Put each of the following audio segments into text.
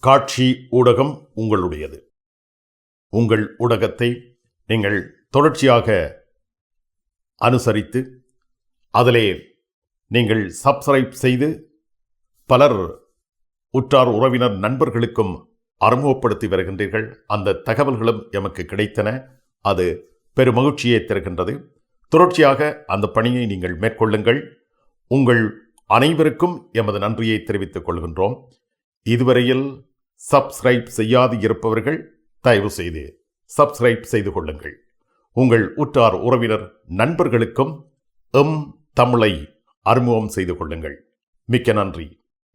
காட்சி ஊடகம் உங்களுடையது. உங்கள் ஊடகத்தை நீங்கள் தொடர்ச்சியாக அனுசரித்து அதிலே நீங்கள் சப்ஸ்கிரைப் செய்து பலர் உற்றார் உறவினர் நண்பர்களுக்கும் அறிமுகப்படுத்தி வருகின்றீர்கள். அந்த தகவல்களும் எமக்கு கிடைத்தன. அது பெருமகிழ்ச்சியை தருகின்றது. தொடர்ச்சியாக அந்த பணியை நீங்கள் மேற்கொள்ளுங்கள். உங்கள் அனைவருக்கும் எமது நன்றியை தெரிவித்துக் கொள்கின்றோம். இதுவரையில் சப்ஸ்கிரைப் செய்யாது இருப்பவர்கள் தயவு செய்து சப்ஸ்கிரைப் செய்து கொள்ளுங்கள். உங்கள் உற்றார் உறவினர் நண்பர்களுக்கும் எம் தமிழை அறிமுகம் செய்து கொள்ளுங்கள். மிக்க நன்றி.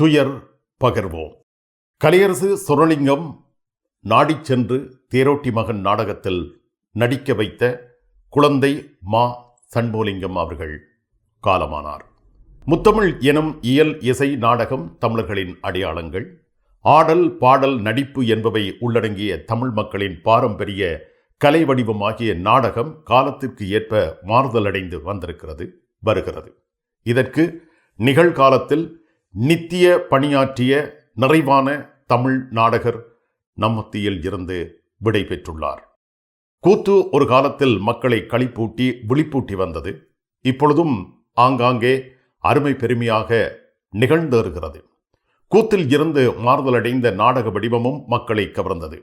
துயர் பகர்வோம். கலையரசு சுரலிங்கம் நாடி சென்று தேரோட்டி மகன் நாடகத்தில் நடிக்க வைத்த குழந்தை மா சண்முலிங்கம் அவர்கள் காலமானார். முத்தமிழ் எனும் இயல் இசை நாடகம் தமிழர்களின் அடையாளங்கள் ஆடல் பாடல் நடிப்பு என்பவை உள்ளடங்கிய தமிழ் மக்களின் பாரம்பரிய கலை வடிவமாகிய நாடகம் காலத்திற்கு ஏற்ப மாறுதலடைந்து வந்திருக்கிறது வருகிறது. இதற்கு நிகழ்காலத்தில் நித்திய பணியாற்றிய நிறைவான தமிழ் நாடகர் நம் மத்தியில் இருந்து விடை பெற்றுள்ளார். கூத்து ஒரு காலத்தில் மக்களை களிப்பூட்டி விழிப்பூட்டி வந்தது. இப்பொழுதும் ஆங்காங்கே அருமை பெருமையாக நிகழ்ந்தேறுகிறது. கூத்தில் இருந்து மாறுதலடைந்த நாடக வடிவமும் மக்களை கவர்ந்தது.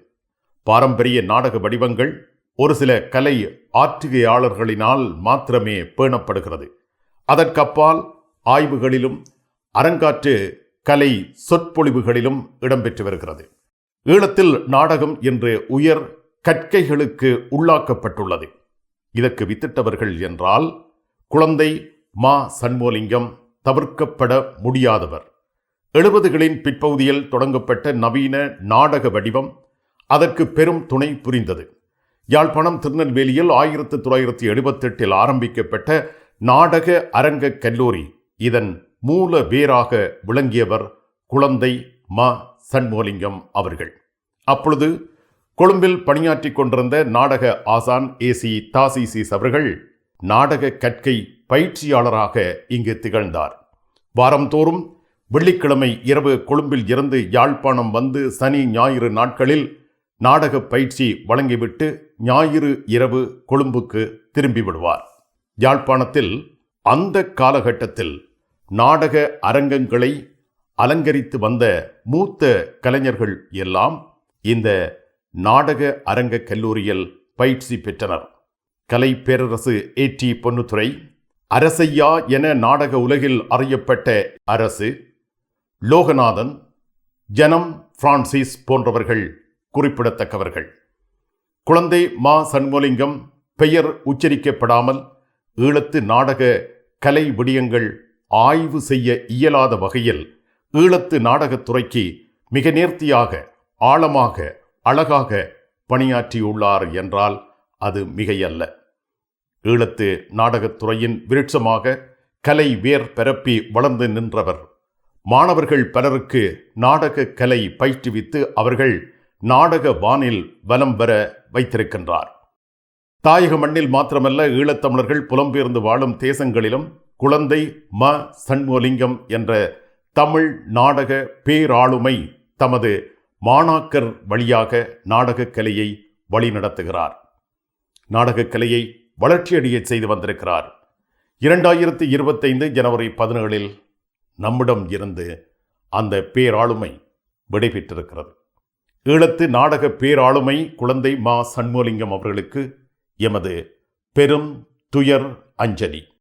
பாரம்பரிய நாடக வடிவங்கள் ஒரு சில கலை ஆற்றுகையாளர்களினால் மாத்திரமே பேணப்படுகிறது. அதற்கப்பால் ஆய்வுகளிலும் அரங்காற்று கலை சொற்பொழிவுகளிலும் இடம்பெற்று வருகிறது. ஈழத்தில் நாடகம் என்று உயர் கற்கைகளுக்கு உள்ளாக்கப்பட்டுள்ளது. இதற்கு வித்திட்டவர்கள் என்றால் குழந்தை மா சண்மோலிங்கம் தவிர்க்கப்பட முடியாதவர். எழுபதுகளின் பிற்பகுதியில் தொடங்கப்பட்ட நவீன நாடக வடிவம் அதற்கு பெரும் துணை புரிந்தது. யாழ்ப்பாணம் திருநெல்வேலியில் ஆயிரத்தி தொள்ளாயிரத்தி எழுபத்தெட்டில் ஆரம்பிக்கப்பட்ட நாடக அரங்க கல்லூரி இதன் மூல வேராக விளங்கியவர் குழந்தை மா. சண்முகலிங்கம் அவர்கள். அப்பொழுது கொழும்பில் பணியாற்றிக் கொண்டிருந்த நாடக ஆசான் ஏசி தாசிசிஸ் அவர்கள் நாடக கற்கை பயிற்சியாளராக இங்கு திகழ்ந்தார். வாரந்தோறும் வெள்ளிக்கிழமை இரவு கொழும்பில் இருந்து யாழ்ப்பாணம் வந்து சனி ஞாயிறு நாட்களில் நாடக பயிற்சி வழங்கிவிட்டு ஞாயிறு இரவு கொழும்புக்கு திரும்பி விடுவார். யாழ்ப்பாணத்தில் அந்த காலகட்டத்தில் நாடக அரங்கங்களை அலங்கரித்து வந்த மூத்த கலைஞர்கள் எல்லாம் இந்த நாடக அரங்க கல்லூரியில் பயிற்சி பெற்றனர். கலை பேரரசு ஏற்றி பொன்னுத்துறை அரசையா என நாடக உலகில் அறியப்பட்ட அரசு லோகநாதன் ஜனம் பிரான்சிஸ் போன்றவர்கள் குறிப்பிடத்தக்கவர்கள். குழந்தை மா சண்முலிங்கம் பெயர் உச்சரிக்கப்படாமல் ஈழத்து நாடக கலை விடியங்கள் ஆய்வு செய்ய இயலாத வகையில் ஈழத்து நாடகத்துறைக்கு மிக நேர்த்தியாக ஆழமாக அழகாக பணியாற்றியுள்ளார் என்றால் அது மிகையல்ல. ஈழத்து நாடகத்துறையின் விருட்சமாக கலை வேர் பரப்பி வளர்ந்து நின்றவர். மாணவர்கள் பலருக்கு நாடக கலை பயிற்றுவித்து அவர்கள் நாடக வானில் வலம் வர வைத்திருக்கின்றார். தாயக மண்ணில் மாத்திரமல்ல ஈழத்தமிழர்கள் புலம்பெயர்ந்து வாழும் தேசங்களிலும் குழந்தை ம. சண்முகலிங்கம் என்ற தமிழ் நாடக பேராளுமை தமது மாணாக்கர் வழியாக நாடகக் கலையை வழிநடத்துகிறார். நாடகக் கலையை வளர்ச்சியடையச் செய்து வந்திருக்கிறார். இரண்டாயிரத்தி இருபத்தைந்து ஜனவரி பதினேழில் நம்மிடம் இருந்து அந்த பேராளுமை விடைபெற்றிருக்கிறது. ஈழத்து நாடக பேராளுமை குழந்தை மா. சண்முகலிங்கம் அவர்களுக்கு எமது பெரும் துயர் அஞ்சலி.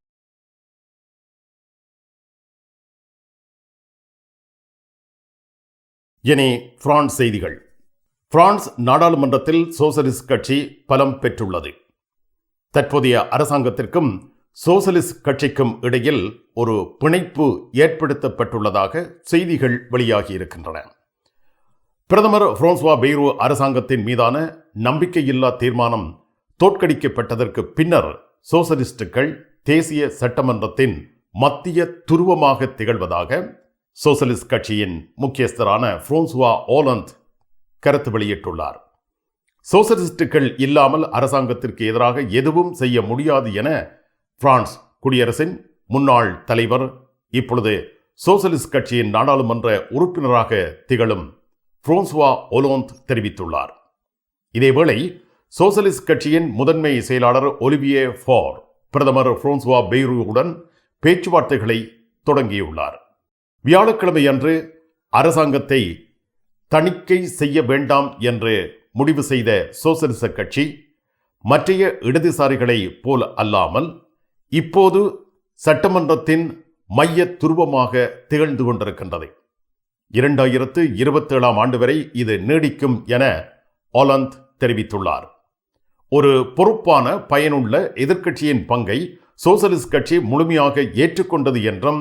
இனி பிரான்ஸ் செய்திகள். பிரான்ஸ் நாடாளுமன்றத்தில் சோசலிஸ்ட் கட்சி பலம் பெற்றுள்ளது. தற்போதைய அரசாங்கத்திற்கும் சோசலிஸ்ட் கட்சிக்கும் இடையில் ஒரு பிணைப்பு ஏற்படுத்தப்பட்டுள்ளதாக செய்திகள் வெளியாகியிருக்கின்றன. பிரதமர் பிரான்சுவா பெய்ரோ அரசாங்கத்தின் மீதான நம்பிக்கையில்லா தீர்மானம் தோற்கடிக்கப்பட்டதற்கு பின்னர் சோசலிஸ்டுகள் தேசிய சட்டமன்றத்தின் மத்திய துருவமாக திகழ்வதாக சோசலிஸ்ட் கட்சியின் முக்கியஸ்தரான புரோன்சுவா ஓலந்த் கருத்து வெளியிட்டுள்ளார். சோசலிஸ்டுகள் இல்லாமல் அரசாங்கத்திற்கு எதிராக எதுவும் செய்ய முடியாது என பிரான்ஸ் குடியரசின் முன்னாள் தலைவர் இப்பொழுது சோசலிஸ்ட் கட்சியின் நாடாளுமன்ற உறுப்பினராக திகழும் புரோன்சுவா ஒலோந்த் தெரிவித்துள்ளார். இதேவேளை சோசலிஸ்ட் கட்சியின் முதன்மை செயலாளர் ஒலிவியே ஃபார் பிரதமர் புரோன்சுவா பெய்ரூவுடன் பேச்சுவார்த்தைகளை தொடங்கியுள்ளார். வியாழக்கிழமை அன்று அரசாங்கத்தை தணிக்கை செய்ய வேண்டாம் என்று முடிவு செய்த சோசலிச கட்சி மற்றைய இடதுசாரிகளை போல் அல்லாமல் இப்போது சட்டமன்றத்தின் மைய துருவமாக திகழ்ந்து கொண்டிருக்கின்றது. இரண்டாயிரத்து இருபத்தேழாம் ஆண்டு வரை இது நீடிக்கும் என ஆலந்த் தெரிவித்துள்ளார். ஒரு பொறுப்பான பயனுள்ள எதிர்க்கட்சியின் பங்கை சோசலிஸ்ட் கட்சி முழுமையாக ஏற்றுக்கொண்டது என்றும்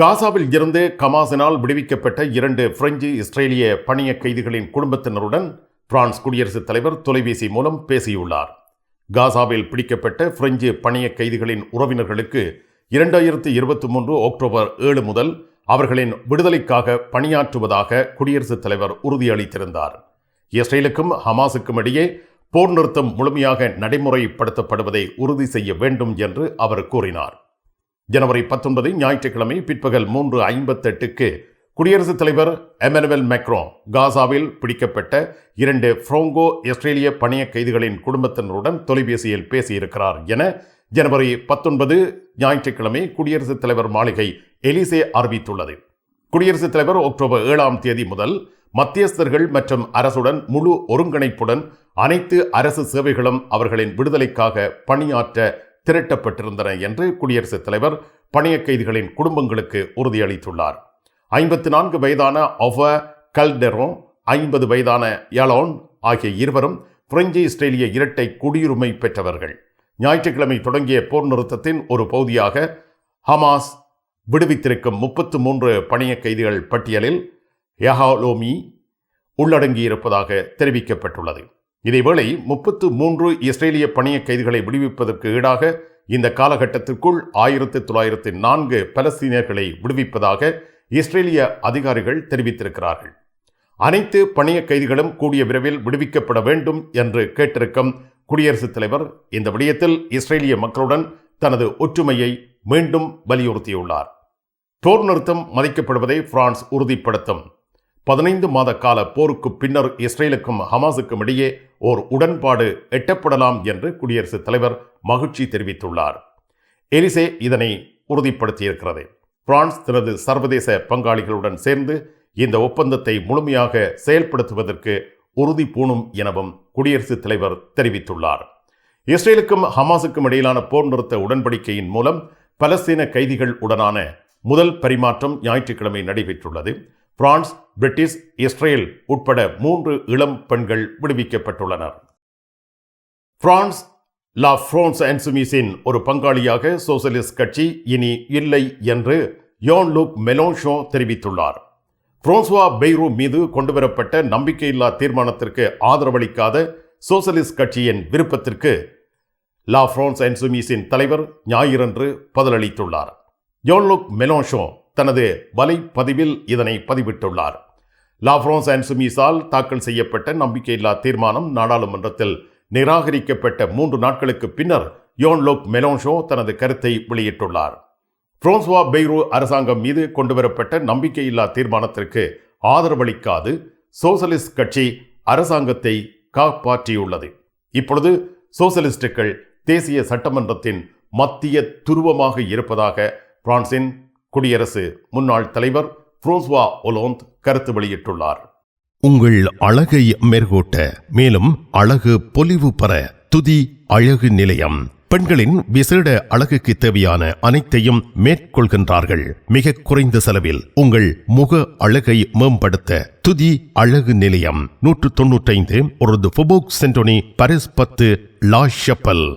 காசாவில் இருந்து கமாசினால் விடுவிக்கப்பட்ட இரண்டு பிரெஞ்சு இஸ்ரேலிய பணிய கைதிகளின் குடும்பத்தினருடன் பிரான்ஸ் குடியரசுத் தலைவர் தொலைபேசி மூலம் பேசியுள்ளார். காசாவில் பிடிக்கப்பட்ட பிரெஞ்சு பணிய கைதிகளின் உறவினர்களுக்கு இரண்டாயிரத்தி இருபத்தி மூன்று அக்டோபர் ஏழு முதல் அவர்களின் விடுதலைக்காக பணியாற்றுவதாக குடியரசுத் தலைவர் உறுதியளித்திருந்தார். இஸ்ரேலுக்கும் ஹமாஸுக்கும் இடையே போர் நிறுத்தம் முழுமையாக நடைமுறைப்படுத்தப்படுவதை உறுதி செய்ய வேண்டும் என்று அவர் கூறினார். ஜனவரி பத்தொன்பது ஞாயிற்றுக்கிழமை பிற்பகல் மூன்று ஐம்பத்தெட்டுக்கு குடியரசுத் தலைவர் எமனுவல் மெக்ரோ காசாவில் பிடிக்கப்பட்ட இரண்டு ஃப்ரோங்கோ இஸ்ரேலிய பணிய கைதிகளின் குடும்பத்தினருடன் தொலைபேசியில் பேசியிருக்கிறார் என ஜனவரி பத்தொன்பது ஞாயிற்றுக்கிழமை குடியரசுத் தலைவர் மாளிகை எலிசே அறிவித்துள்ளது. குடியரசுத் தலைவர் அக்டோபர் ஏழாம் தேதி முதல் மத்தியஸ்தர்கள் மற்றும் அரசுடன் முழு ஒருங்கிணைப்புடன் அனைத்து அரசு சேவைகளும் அவர்களின் விடுதலைக்காக பணியாற்ற திரட்டப்பட்டிருந்தன என்று குடியரசுத் தலைவர் பணிய கைதிகளின் குடும்பங்களுக்கு உறுதியளித்துள்ளார். ஐம்பத்து நான்கு வயதான அவ கல்டெரோ ஐம்பது வயதான யலோன் ஆகிய இருவரும் பிரெஞ்சு இஸ்ரேலிய இரட்டை குடியுரிமை பெற்றவர்கள். ஞாயிற்றுக்கிழமை தொடங்கிய போர் நிறுத்தத்தின் ஒரு பகுதியாக ஹமாஸ் விடுவித்திருக்கும் முப்பத்து மூன்று பணிய கைதிகள் பட்டியலில் யஹாலோமி உள்ளடங்கியிருப்பதாக தெரிவிக்கப்பட்டுள்ளது. இதேவேளை முப்பத்து மூன்று இஸ்ரேலிய பணிய கைதிகளை விடுவிப்பதற்கு ஈடாக இந்த காலகட்டத்திற்குள் ஆயிரத்து தொள்ளாயிரத்து நான்கு பலஸ்தீனியர்களை விடுவிப்பதாக இஸ்ரேலிய அதிகாரிகள் தெரிவித்திருக்கிறார்கள். அனைத்து பணிய கைதிகளும் கூடிய விரைவில் விடுவிக்கப்பட வேண்டும் என்று கேட்டிருக்கும் குடியரசுத் தலைவர் இந்த விடயத்தில் இஸ்ரேலிய மக்களுடன் தனது ஒற்றுமையை மீண்டும் வலியுறுத்தியுள்ளார். போர் நிறுத்தம் மதிக்கப்படுவதை பிரான்ஸ் உறுதிப்படுத்தும். பதினைந்து மாத கால போருக்கு பின்னர் இஸ்ரேலுக்கும் ஹமாஸுக்கும் இடையே ஓர் உடன்பாடு எட்டப்படலாம் என்று குடியரசுத் தலைவர் மகிழ்ச்சி தெரிவித்துள்ளார். எலிசே இதனை உறுதிப்படுத்தியிருக்கிறது. பிரான்ஸ் தனது சர்வதேச பங்காளிகளுடன் சேர்ந்து இந்த ஒப்பந்தத்தை முழுமையாக செயல்படுத்துவதற்கு உறுதி பூணும் எனவும் குடியரசுத் தலைவர் தெரிவித்துள்ளார். இஸ்ரேலுக்கும் ஹமாஸுக்கும் இடையிலான போர் நிறுத்த உடன்படிக்கையின் மூலம் பலஸ்தீன கைதிகள் உடனான முதல் பரிமாற்றம் ஞாயிற்றுக்கிழமை நடைபெற்றுள்ளது. பிரான்ஸ் பிரிட்டிஷ் இஸ்ரேல் உட்பட மூன்று இளம் பெண்கள் விடுவிக்கப்பட்டுள்ளனர். பிரான்ஸ் லா பிரான்ஸ் அன்சுமிஸின் ஒரு பங்காளியாக சோசலிஸ்ட் கட்சி இனி இல்லை என்று யோன் லூக் மெலோஷோ தெரிவித்துள்ளார். பிரான்சுவா பெய்ரூ மீது கொண்டுவரப்பட்ட நம்பிக்கையில்லா தீர்மானத்திற்கு ஆதரவளிக்காத சோசலிஸ்ட் கட்சியின் விருப்பத்திற்கு லா பிரான்ஸ் அன்சுமிஸின் தலைவர் ஞாயிறன்று பதிலளித்துள்ளார். யோன்லுக் மெலோஷோ தனது வலைப்பதிவில் இதனை பதிவிட்டுள்ளார். லா அண்ட் சுமிஸால் தாக்கல் செய்யப்பட்ட நம்பிக்கையில்லா தீர்மானம் நாடாளுமன்றத்தில் நிராகரிக்கப்பட்ட மூன்று நாட்களுக்கு பின்னர் யோன்லோக் மெலோன்ஷோ தனது கருத்தை வெளியிட்டுள்ளார். பிரான்சுவா பெய்ரூ அரசாங்கம் மீது கொண்டுவரப்பட்ட நம்பிக்கையில்லா தீர்மானத்திற்கு ஆதரவளிக்காது சோசலிஸ்ட் கட்சி அரசாங்கத்தை காப்பாற்றியுள்ளது. இப்பொழுது சோசலிஸ்டுகள் தேசிய சட்டமன்றத்தின் மத்திய துருவமாக இருப்பதாக பிரான்சின் குடியரசு முன்னாள் தலைவர் புரோஸ்வா ஒலோந்த் கருத்து வெளியிட்டுள்ளார். உங்கள் அழகை மேற்கூட்ட மேலும் அழகு பொலிவு பெற துதி அழகு நிலையம். பெண்களின் விசேட அழகுக்கு தேவையான அனைத்தையும் மேற்கொள்கின்றார்கள். மிக குறைந்த செலவில் உங்கள் முக அழகை மேம்படுத்த துதி அழகு நிலையம். நூற்று தொன்னூற்றைந்து ஒரு ஃபொபோக் சென்டோனி பரிஸ் பத்து லா ஷப்பல்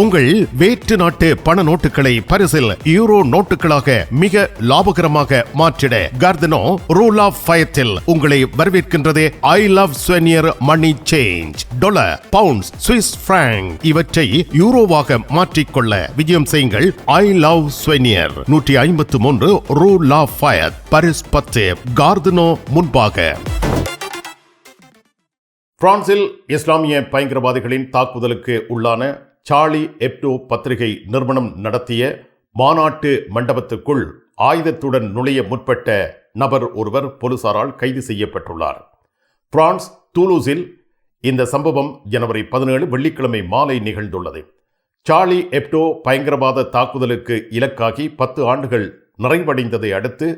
உங்கள் வேற்று நாட்டு பண நோட்டுகளை பரிசில் யூரோ நோட்டுகளாக மிக லாபகரமாக மாற்றிட கார்தனோ ரூல் ஆஃப் ஃபயத்தில் உங்களை வரவேற்கின்றது. I love souvenir money change dollar pounds Swiss franc இவற்றை யூரோவாக மாற்றிக்கொள்ள விஜயம் செய்யுங்கள். ஐ லவ் ஸ்வெனியர் நூற்றி ஐம்பத்து மூன்று ரூல் ஆஃப் ஃபயர் பரிஸ் பத்து. கார்தனோ முன்பாக. பிரான்சில் இஸ்லாமிய பயங்கரவாதிகளின் தாக்குதலுக்கு உள்ளான சார்லி எப்டோ பத்திரிகை நிறுவனம் நடத்திய மாநாட்டு மண்டபத்துக்குள் ஆயுதத்துடன் நுழைய முற்பட்ட நபர் ஒருவர் போலீசாரால் கைது செய்யப்பட்டுள்ளார். பிரான்ஸ் தூலூஸில் இந்த சம்பவம் ஜனவரி பதினேழு வெள்ளிக்கிழமை மாலை நிகழ்ந்துள்ளது. சார்லி எப்டோ பயங்கரவாத தாக்குதலுக்கு இலக்காகி பத்து ஆண்டுகள் நிறைவடைந்ததை அடுத்து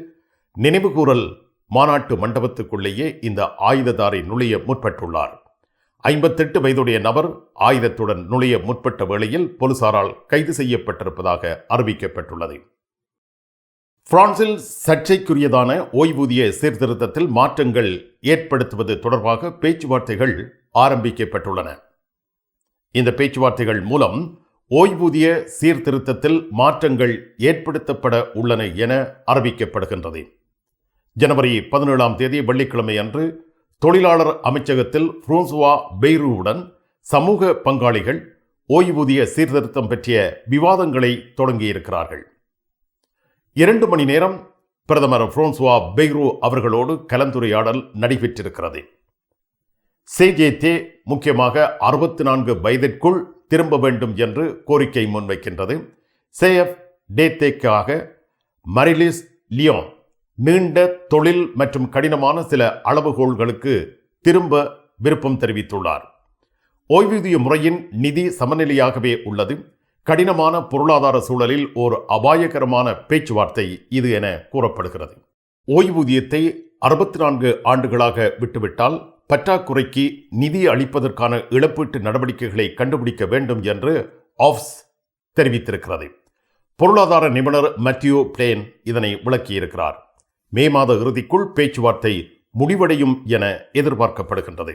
நினைவுகூரல் மாநாட்டு மண்டபத்துக்குள்ளேயே இந்த ஆயுததாரி நுழைய முற்பட்டுள்ளார். ஐம்பத்தெட்டு வயதுடைய நபர் ஆயுதத்துடன் நுழைய முற்பட்ட வேளையில் போலீசாரால் கைது செய்யப்பட்டிருப்பதாக அறிவிக்கப்பட்டுள்ளது. பிரான்சில் சர்ச்சைக்குரியதான ஓய்வூதிய சீர்திருத்தத்தில் மாற்றங்கள் ஏற்படுத்துவது தொடர்பாக பேச்சுவார்த்தைகள் ஆரம்பிக்கப்பட்டுள்ளன. இந்த பேச்சுவார்த்தைகள் மூலம் ஓய்வூதிய சீர்திருத்தத்தில் மாற்றங்கள் ஏற்படுத்தப்பட உள்ளன என அறிவிக்கப்படுகின்றது. ஜனவரி பதினேழாம் தேதி வெள்ளிக்கிழமை அன்று தொழிலாளர் அமைச்சகத்தில் புரோன்சுவா பெய்ரூவுடன் சமூக பங்காளிகள் ஓய்வூதிய சீர்திருத்தம் பற்றிய விவாதங்களை தொடங்கியிருக்கிறார்கள். இரண்டு மணி நேரம் பிரதமர் புரோன்சுவா பெய்ரூ அவர்களோடு கலந்துரையாடல் நடைபெற்றிருக்கிறது. சேஜேத்தே முக்கியமாக அறுபத்தி நான்கு வயதிற்குள் திரும்ப வேண்டும் என்று கோரிக்கை முன்வைக்கின்றது. சேஎஃப் டேத்தேக்காக மரிலிஸ் லியோன் நீண்ட தொழில் மற்றும் கடினமான சில அளவுகோல்களுக்கு திரும்ப விருப்பம் தெரிவித்துள்ளார். ஓய்வூதிய முறையின் நிதி சமநிலையாகவே உள்ளது. கடினமான பொருளாதார சூழலில் ஓர் அபாயகரமான பேச்சுவார்த்தை இது என கூறப்படுகிறது. ஓய்வூதியத்தை அறுபத்தி நான்கு ஆண்டுகளாக விட்டுவிட்டால் பற்றாக்குறைக்கு நிதி அளிப்பதற்கான இழப்பீட்டு நடவடிக்கைகளை கண்டுபிடிக்க வேண்டும் என்று ஆஃப்ஸ் தெரிவித்திருக்கிறது. பொருளாதார நிபுணர் மத்யூ பிளேன் இதனை விளக்கியிருக்கிறார். மே மாத இறுதிக்குள் பேச்சுவார்த்தை முடிவடையும் என எதிர்பார்க்கப்படுகின்றது.